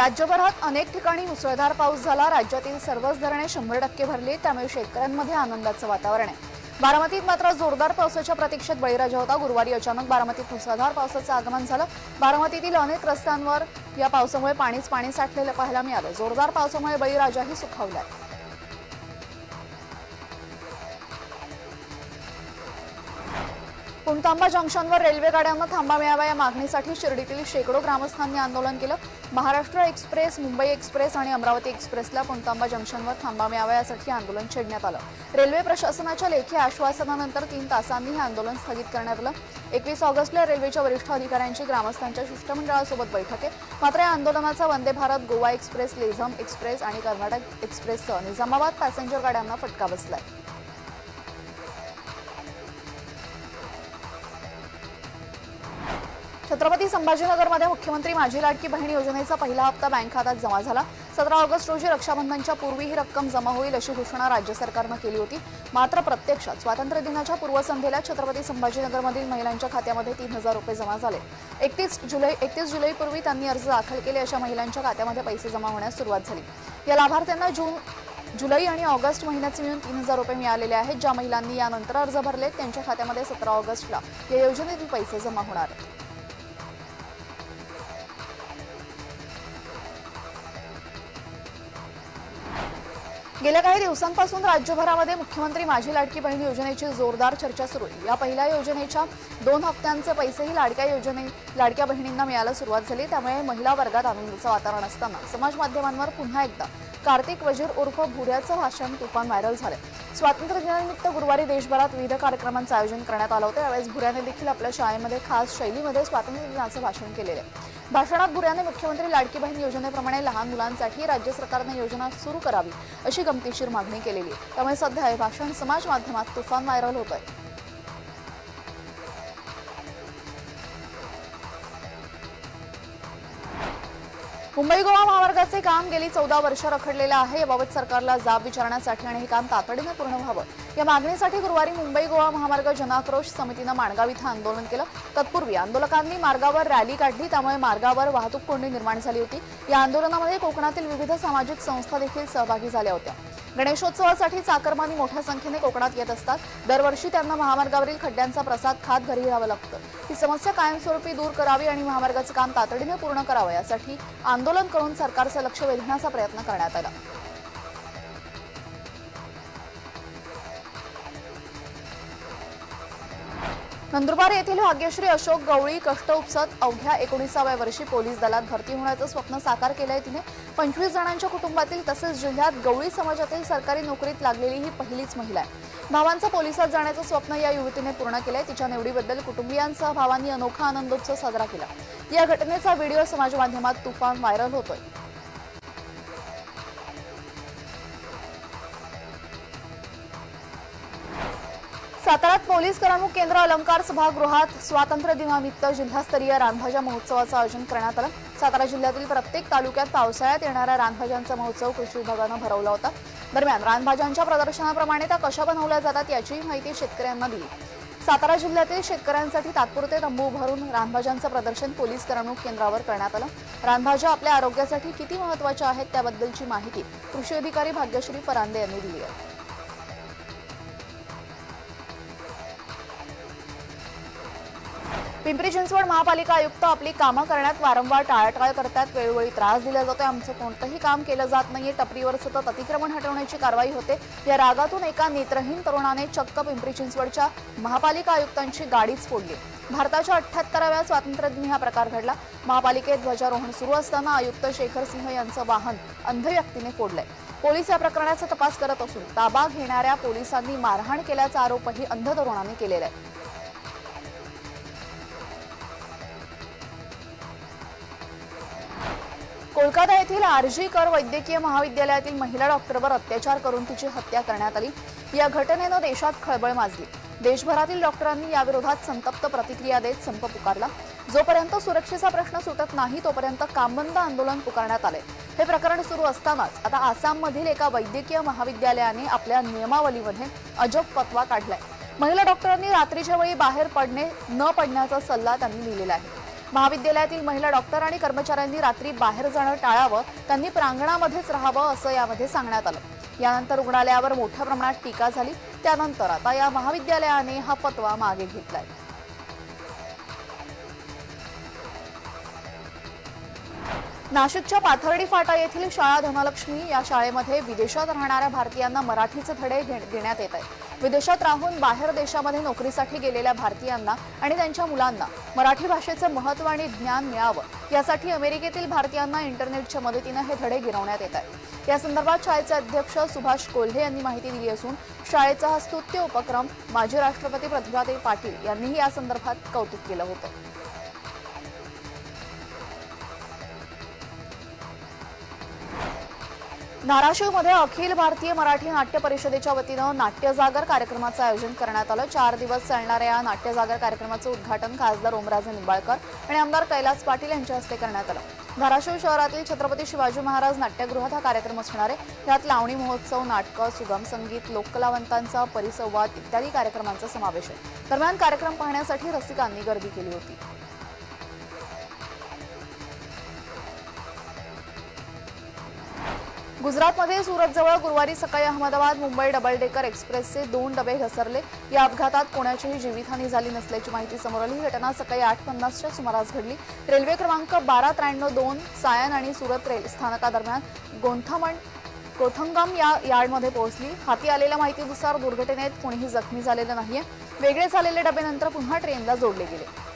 राज्यभरात अनेक ठिकाणी मुसळधार पाऊस झाला. राज्यातील सर्वच धरणे शंभर टक्के भरली. त्यामुळे शेतकऱ्यांमध्ये आनंदाचं वातावरण आहे. बारामतीत मात्र जोरदार पावसाच्या प्रतीक्षेत बळीराजा होता. गुरुवारी अचानक बारामतीत मुसळधार पावसाचं आगमन झालं. बारामतीतील अनेक रस्त्यांवर या पावसामुळे पाणीच पाणी साठलेलं पाहायला मिळालं. जोरदार पावसामुळे बळीराजाही सुखावलाय. पुणतांबा जंक्शनवर रेल्वे गाड्यांना थांबा मिळावा या मागणीसाठी शिर्डीतील शेकडो ग्रामस्थांनी आंदोलन केलं. महाराष्ट्र एक्सप्रेस मुंबई एक्सप्रेस आणि अमरावती एक्सप्रेसला पुणतांबा जंक्शनवर थांबा मिळावा यासाठी आंदोलन छेडण्यात आलं. रेल्वे प्रशासनाच्या लेखी आश्वासनानंतर तीन तासांनी हे आंदोलन स्थगित करण्यात आलं. एकवीस ऑगस्टला रेल्वेच्या वरिष्ठ अधिकाऱ्यांची ग्रामस्थांच्या शिष्टमंडळासोबत बैठक. आहे मात्र या आंदोलनाचा वंदे भारत गोवा एक्सप्रेस लेझम एक्सप्रेस आणि कर्नाटक एक्सप्रेससह निजामाबाद पॅसेंजर गाड्यांना फटका बसलाय. छत्रपती संभाजीनगरमध्ये मुख्यमंत्री माझी लाडकी बहीण योजनेचा पहिला हप्ता बँक खात्यात जमा झाला. सतरा ऑगस्ट रोजी रक्षाबंधनच्या पूर्वी ही रक्कम जमा होईल अशी घोषणा राज्य सरकारनं केली होती. मात्र प्रत्यक्षात स्वातंत्र्य दिनाच्या पूर्वसंध्येला छत्रपती संभाजीनगरमधील महिलांच्या खात्यामध्ये तीन हजार रुपये जमा झाले. एकतीस जुलै एकतीस जुलैपूर्वी त्यांनी अर्ज दाखल केले अशा महिलांच्या खात्यामध्ये पैसे जमा होण्यास सुरुवात झाली. या लाभार्थ्यांना जून जुलै आणि ऑगस्ट महिन्याचे मिळून तीन हजार रुपये मिळालेले आहेत ज्या महिलांनी यानंतर अर्ज भरले. त्यांच्या खात्यामध्ये सतरा ऑगस्टला या योजनेतील पैसे जमा होणार आहेत. गेल्या काही दिवसांपासून राज्यभरामध्ये मुख्यमंत्री माझी लाडकी बहीण योजनेची जोरदार चर्चा सुरू आहे. या पहिल्या योजनेच्या दोन हप्त्यांचे पैसेही लाडक्या योजने लाडक्या बहिणींना मिळायला सुरुवात झाली. त्यामुळे महिला वर्गात आनंदाचं वातावरण असताना समाज माध्यमांवर पुन्हा एकदा कार्तिक वजीर उर्फ भुऱ्याचं भाषण तुफान व्हायरल झालं स्वातंत्र्य दिनानिमित्त गुरुवारी देशभरात विविध कार्यक्रमांचं आयोजन करण्यात आलं होतं. यावेळेस भुऱ्याने देखील आपल्या शाळेमध्ये खास शैलीमध्ये स्वातंत्र्य दिनाचं भाषण केलेलं आहे. भाषणात भुऱ्याने मुख्यमंत्री लाडकी बहीण योजनेप्रमाणे लहान मुलांसाठी राज्य सरकारने योजना सुरू करावी अशी गमतीशीर मागणी केलेली त्यामुळे सध्या हे भाषण समाज माध्यमात तुफान व्हायरल होत आहे मुंबई गोवा महामार्गाचे काम गेली चौदा वर्ष रखडलेलं आहे. याबाबत सरकारला जाब विचारण्यासाठी आणि हे काम तातडीनं पूर्ण व्हावं. या मागणीसाठी गुरुवारी मुंबई गोवा महामार्ग जनाक्रोश समितीनं माणगाव इथं आंदोलन केलं. तत्पूर्वी आंदोलकांनी मार्गावर रॅली काढली त्यामुळे मार्गावर वाहतूक कोंडी निर्माण झाली होती. या आंदोलनामध्ये कोकणातील विविध सामाजिक संस्था देखील सहभागी झाल्या होत्या. गणेशोत्सवासाठी चाकरमानी मोठ्या संख्येने कोकणात येत असतात. दरवर्षी त्यांना महामार्गावरील खड्ड्यांचा प्रसाद खात घरी घ्यावं लागतं. ही समस्या कायमस्वरूपी दूर करावी आणि महामार्गाचं काम तातडीने पूर्ण करावं यासाठी आंदोलन करून सरकारचं लक्ष वेधण्याचा प्रयत्न करण्यात आला. नंदुरबार येथील भाग्यश्री अशोक गवळी कष्ट उपसत अवघ्या एकोणीसाव्या वर्षी पोलीस दलात भरती होण्याचं स्वप्न साकार केलंय तिने. पंचवीस जणांच्या कुटुंबातील तसेच जिल्ह्यात गवळी समाजातील सरकारी नोकरीत लागलेली ही पहिलीच महिला आहे. भावांचं पोलिसात जाण्याचं स्वप्न या युवतीने पूर्ण केलंय. तिच्या निवडीबद्दल कुटुंबियांसह भावांनी अनोखा आनंदोत्सव साजरा केला. या घटनेचा व्हिडिओ समाज माध्यमात तुफान व्हायरल होतोय. साताऱ्यात पोलीस करमणूक केंद्र अलंकार सभागृहात स्वातंत्र्य दिनानिमित्त जिल्हास्तरीय रानभाज्या महोत्सवाचं आयोजन करण्यात आलं. सातारा जिल्ह्यातील प्रत्येक तालुक्यात पावसाळ्यात येणाऱ्या रानभाज्यांचा महोत्सव कृषी विभागानं भरवला होता. दरम्यान रानभाज्यांच्या प्रदर्शनाप्रमाणे त्या कशा बनवल्या जातात याचीही माहिती शेतकऱ्यांना दिली. सातारा जिल्ह्यातील शेतकऱ्यांसाठी तात्पुरते तंबू उभारून रानभाज्यांचं प्रदर्शन पोलीस करमणूक केंद्रावर करण्यात आलं. रानभाज्या आपल्या आरोग्यासाठी किती महत्त्वाच्या आहेत त्याबद्दलची माहिती कृषी अधिकारी भाग्यश्री फरांदे यांनी दिली आहे. पिंपरी चिंचवड महापालिका आयुक्त आपली कामं करण्यात वारंवार टाळाटाळ करतात वेळोवेळी त्रास दिला जातोय आमचं कोणतंही काम केलं जात नाहीये टपरीवर सतत अतिक्रमण हटवण्याची कारवाई होते. या रागातून एका नेत्रहीन तरुणाने चक्क पिंपरी चिंचवडच्या महापालिका आयुक्तांची गाडीच फोडली. भारताच्या अठ्ठ्याहत्तराव्या स्वातंत्र्यदिनी हा प्रकार घडला. महापालिकेत ध्वजारोहण सुरू असताना आयुक्त शेखर सिंह यांचं वाहन अंध व्यक्तीने फोडलंय. पोलीस या प्रकरणाचा तपास करत असून ताबा घेणाऱ्या पोलिसांनी मारहाण केल्याचा आरोपही अंध तरुणाने केलेला आहे. कोलकाता येथील आरजी कर वैद्यकीय महाविद्यालयातील महिला डॉक्टरवर अत्याचार करून तिची हत्या करण्यात आली. या घटनेनं देशात खळबळ माजली. देशभरातील डॉक्टरांनी याविरोधात संतप्त प्रतिक्रिया देत संप पुकारला. जोपर्यंत सुरक्षेचा प्रश्न सुटत नाही तोपर्यंत कामबंद आंदोलन पुकारण्यात आले हे प्रकरण सुरू असतानाच आता आसाममधील एका वैद्यकीय महाविद्यालयाने आपल्या नियमावलीमध्ये अजब फतवा काढलाय. महिला डॉक्टरांनी रात्रीच्या वेळी बाहेर पडणे न पडण्याचा सल्ला त्यांनी दिलेला आहे. महाविद्यालयातील महिला डॉक्टर आणि कर्मचाऱ्यांनी रात्री बाहेर जाणं टाळावं त्यांनी प्रांगणामध्येच राहावं असं यामध्ये सांगण्यात आलं. यानंतर रुग्णालयावर मोठ्या प्रमाणात टीका झाली. त्यानंतर आता या महाविद्यालयाने हा फतवा मागे घेतलाय. नाशिकच्या पाथर्डी फाटा येथील शाळा धनलक्ष्मी या शाळेमध्ये विदेशात राहणाऱ्या भारतीयांना मराठीचे धडे घे- देण्यात येत आहेत. विदेशात राहून बाहेर देशामध्ये नोकरीसाठी गेलेल्या भारतीयांना आणि त्यांच्या मुलांना मराठी भाषेचं महत्त्व आणि ज्ञान मिळावं यासाठी अमेरिकेतील भारतीयांना इंटरनेटच्या मदतीनं हे धडे गिरवण्यात येत आहेत. या संदर्भात शाळेचे अध्यक्ष सुभाष कोल्हे यांनी माहिती दिली असून शाळेचा हा स्तुत्य उपक्रम माजी राष्ट्रपती प्रतिभाताई पाटील यांनीही या संदर्भात कौतुक केलं होतं. धाराशिवमध्ये अखिल भारतीय मराठी नाट्य परिषदेच्या वतीनं नाट्यजागर कार्यक्रमाचं आयोजन करण्यात आलं. चार दिवस चालणाऱ्या या नाट्यजागर कार्यक्रमाचं उद्घाटन खासदार ओमराजे निंबाळकर आणि आमदार कैलास पाटील यांच्या हस्ते करण्यात आलं. धाराशिव शहरातील छत्रपती शिवाजी महाराज नाट्यगृहात हा कार्यक्रम असणार आहे. यात लावणी महोत्सव नाटकं सुगम संगीत लोककलावंतांचा परिसंवाद इत्यादी कार्यक्रमांचा समावेश आहे. दरम्यान कार्यक्रम पाहण्यासाठी रसिकांनी गर्दी केली होती. गुजरातमध्ये सुरतजवळ गुरुवारी सकाळी अहमदाबाद मुंबई डबल डेकर एक्सप्रेसचे दोन डबे घसरले. या अपघातात कोणाचीही जीवितहानी झाली नसल्याची माहिती समोर आली. ही घटना सकाळी आठ पन्नासच्या सुमारास घडली. रेल्वे क्रमांक बारा त्र्याण्णव दोन सायन आणि सुरत रेल स्थानकादरम्यान गोंथामण कोथंगम या यार्डमध्ये पोहोचली. हाती आलेल्या माहितीनुसार दुर्घटनेत कोणीही जखमी झालेलं नाहीये. वेगळे झालेले डबे नंतर पुन्हा ट्रेनला जोडले गेले.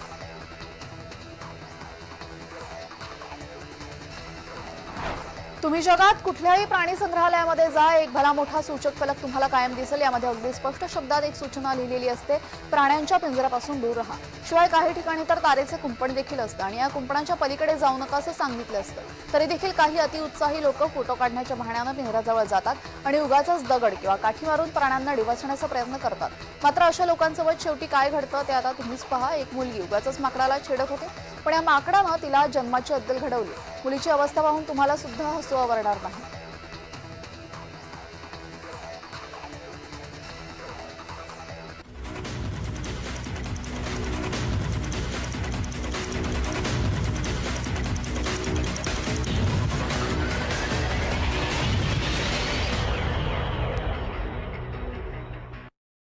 तुम्ही जगात कुठल्याही प्राणी संग्रहालयामध्ये जा एक भला मोठा सूचक फलक तुम्हाला कायम दिसेल. यामध्ये अगदी स्पष्ट शब्दात एक सूचना लिहिलेली असते प्राण्यांच्या पिंजऱ्यापासून दूर राहा. शिवाय काही ठिकाणी तर तारेचे कुंपण देखील असतं आणि या कुंपणाच्या पलीकडे जाऊ नका असं सांगितलं असतं. तरी देखील काही अतिउत्साही लोक फोटो काढण्याच्या बहाण्यानं पिंजऱ्याजवळ जातात आणि उगाचाच दगड किंवा काठी मारून प्राण्यांना डिवचण्याचा प्रयत्न करतात. मात्र अशा लोकांसोबत शेवटी काय घडतं ते आता तुम्हीच पहा. एक मुलगी उगाचाच माकडाला छेडत होते. पण या माकडानं तिला जन्माची अद्दल घडवली. मुलीची अवस्था पाहून तुम्हाला सुद्धा हसू आवरणार नाही.